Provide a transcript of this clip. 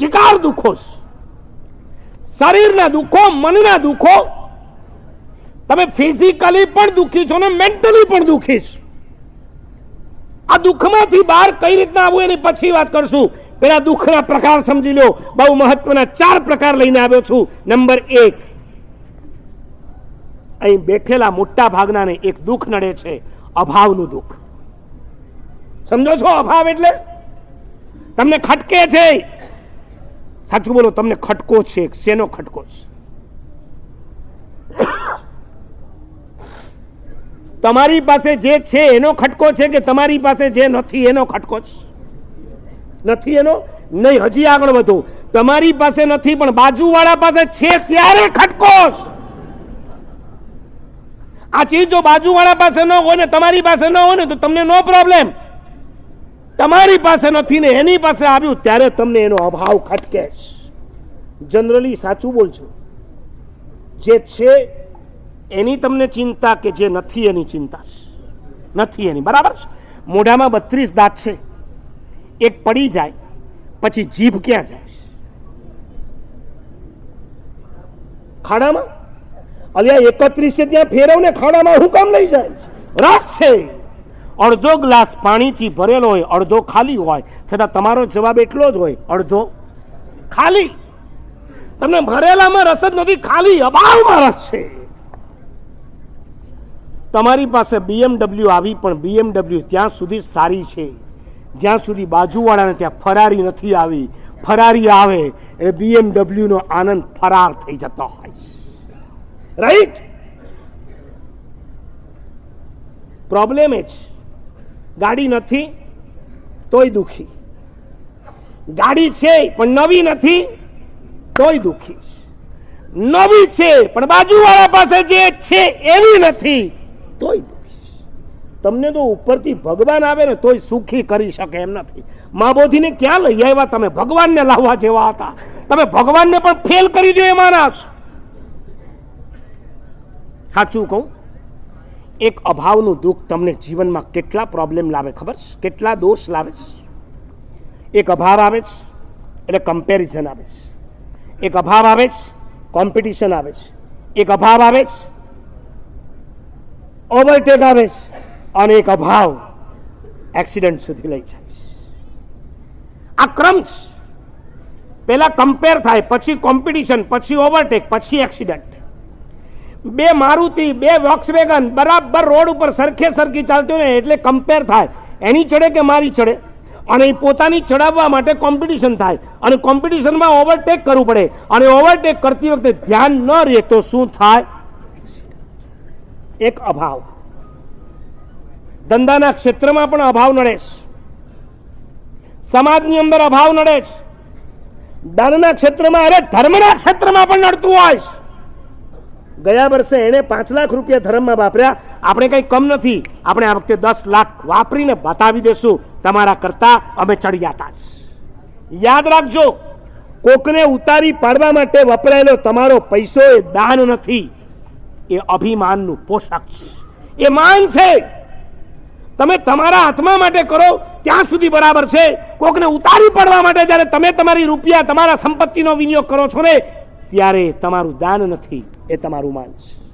ચિકાર દુઃખો શરીરના દુઃખો, મનના દુઃખો. તમે ફિઝિકલી પણ દુઃખી છો ને મેન્ટલી પણ દુઃખી છો. આ દુઃખમાંથી બહાર કઈ રીતના આવવું એની પછી વાત કરશું? પેલા દુઃખના પ્રકાર સમજી લો. બહુ મહત્વના ચાર પ્રકાર લઈને આવ્યો છું. નંબર એક, અહીં બેઠેલા મોટા ભાગનાને એક દુઃખ નડે છે, અભાવનું દુઃખ. સમજો છો અભાવ એટલે? તમને ખટકે છે. સાચું બોલો, તમને ખટકો છે શેનો ખટકો છે? તમારી પાસે જે છે એનો ખટકો છે કે તમારી પાસે જે નથી એનો ખટકો છે? નથી એનો? નહીં, હજી આગળ વધો. તમારી પાસે નથી, પણ બાજુવાળા પાસે છે ત્યારે ખટકો આ ચીજ જો બાજુવાળા પાસે ન હોય ને તમારી પાસે ન હોય ને તો તમને નો પ્રોબ્લેમ તમારી પાસે નથી ને એની પાસે આવ્યું, ત્યારે તમને એનો અભાવ ખટકે જનરલી સાચું બોલજો. જે છે, એની તમને ચિંતા કે જે નથી એની ચિંતા નથી એની, બરાબર છે? મોઢામાં બત્રીસ દાંત છે. એક પડી જાય, પછી જીભ ક્યાં જાય ખાડામાં? અલ્યા એકત્રીસ છે ત્યાં ફેરવને ખાડામાં હું કામ લઈ જાય? રસ છે. અડધો ગ્લાસ પાણીથી ભરેલો હોય, અડધો ખાલી હોય, છતાં તમારો જવાબ એટલો જ હોય, અડધો ખાલી. તમને ભરેલામાં રસ જ નથી, ખાલી અભાવમાં રસ છે. તમારી પાસે બીએમડબલ્યુ આવી, પણ બીએમડબલ્યુ ત્યાં સુધી સારી છે. જ્યાં સુધી બાજુવાળાને ત્યાં ફરારી નથી આવી. ફરારી આવે, એટલે બીએમડબલ્યુનો આનંદ ફરાર થઈ જતો હોય છે. રાઈટ પ્રોબ્લેમ એ જ. ગાડી નથી, તોય દુખી. ગાડી છે, પણ નવી નથી, તોય દુખી. નવી છે, પણ બાજુવાળા પાસે જે છે, એવી નથી, તોય દુખી. તમને તો ઉપરથી ભગવાન આવે ને, તોય સુખી કરી શકે એમ નથી. મા બોધીને ક્યાં લઈ આવ્યા તમે? ભગવાનને લાવવા જેવા હતા. તમે ભગવાનને પણ ફેલ કરી દો એમાંના છો સાચું કહું? એક અભાવનું દુઃખ તમને જીવનમાં કેટલા પ્રોબ્લેમ લાવે ખબર છે? કેટલા દોષ લાવે છે? એક અભાવ આવે છે, એટલે કમ્પેરિઝન આવે છે. એક અભાવ આવે છે કોમ્પિટિશન આવે છે. એક અભાવ આવે છે ઓવરટેક આવે છે, અને એક અભાવ એક્સિડન્ટ સુધી લઈ જાય છે. આ ક્રમ છે. પહેલાં કમ્પેર થાય, પછી કોમ્પિટિશન પછી ઓવરટેક પછી એક્સિડન્ટ બે મારુતિ, બે વોક્સવેગન બરાબર રોડ ઉપર સરખે સરખી ચાલતી હોય ને એટલે કમ્પેર થાય. એની ચડે કે મારી ચડે અને એ પોતાની ચડાવવા માટે કોમ્પિટિશન થાય. અને કોમ્પિટિશનમાં ઓવરટેક કરવું પડે. અને ઓવરટેક કરતી વખતે ધ્યાન ન રહે તો શું થાય? એક અભાવ. ધંધાના ક્ષેત્રમાં પણ અભાવ નડે છે. સમાજની અંદર અભાવ નડે છે. દાનના ક્ષેત્રમાં, અરે ધર્મના ક્ષેત્રમાં પણ નડતું હોય છે. ગયા વર્ષે એણે પાંચ લાખ રૂપિયા ધર્મમાં વાપર્યા. આપણે કંઈ કમ નથી. આપણે આ વખતે દસ લાખ વાપરીને બતાવી દેશું. તમારા કરતા અમે ચડિયાતા જ. યાદ રાખજો, કોકને ઉતારી પાડવા માટે વપરાયેલો તમારો પૈસો એ દાન નથી. એ અભિમાનનું પોષક છે. એ માન છે. તમે તમારા આત્મા માટે કરો, ત્યાં સુધી બરાબર છે. કોકને ઉતારી પાડવા માટે જ્યારે તમે તમારી રૂપિયા, તમારા સંપત્તિનો વિનિયોગ કરો છો ને ત્યારે તમારું દાન નથી એ તમારું માન છે.